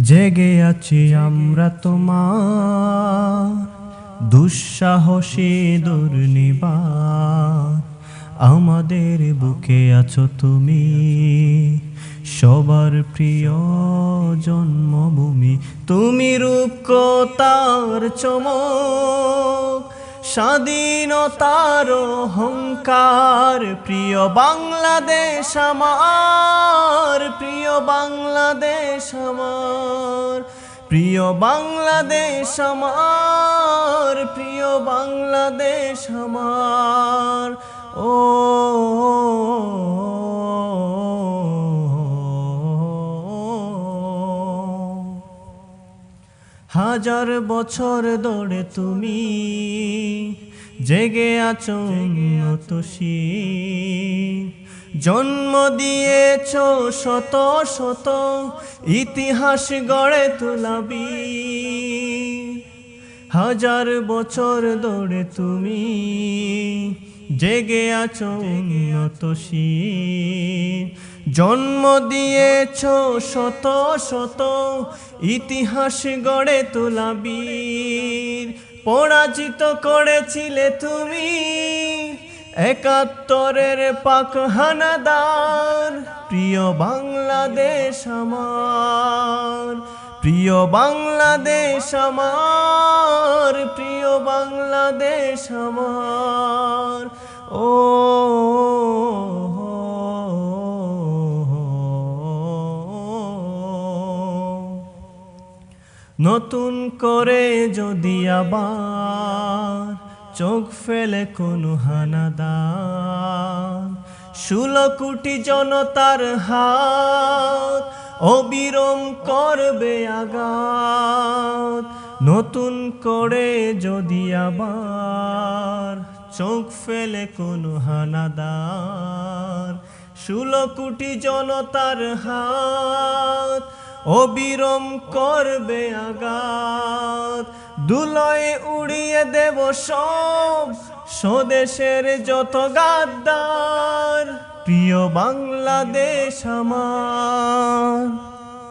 জেগে আছি আমরা তোমার দুঃসাহসী দুর্নিবার। আমাদের বুকে আছো তুমি, সবার প্রিয় জন্মভূমি। তুমি রূপকতার চমক স্বাধীনতার অহংকার প্রিয় বাংলাদেশ আমার প্রিয় বাংলাদেশ আমার প্রিয় বাংলাদেশ আমার প্রিয় বাংলাদেশ আমার। হাজার বছর ধরে তুমি জেগে আছো উন্নতশী। জন্ম দিয়েছ শত শত ইতিহাস গড়ে তুলাবি। হাজার বছর ধরে তুমি জেগে আছো উন্নতশী। জন্ম দিয়েছ শত শত ইতিহাস গড়ে তোলা বীর। পরাজিত করেছিলে তুমি একাত্তরের পাক হানাদার। প্রিয় বাংলাদেশ আমার, প্রিয় বাংলাদেশ আমার, প্রিয় বাংলাদেশ আমার। ও নতুন করে যদি আবার চোখ ফেলে কোনো হানাদার ষোলো জনতার হাত অবিরম করবে আঘাত। নতুন করে যদি আবার চোখ ফেলে কোনো হানাদার ষোলো জনতার হাত অবিরম করবে আঘাত। দুলয় উড়িয়ে দেব সব স্বদেশের যত গাদ্দার। প্রিয় বাংলাদেশ আমার,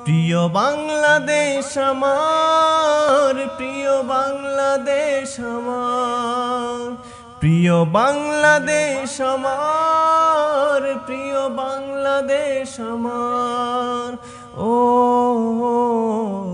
প্রিয় বাংলাদেশ আমার, প্রিয় বাংলাদেশ আমার, প্রিয় বাংলাদেশ আমার, প্রিয় বাংলাদেশ আমার। oh. oh, oh.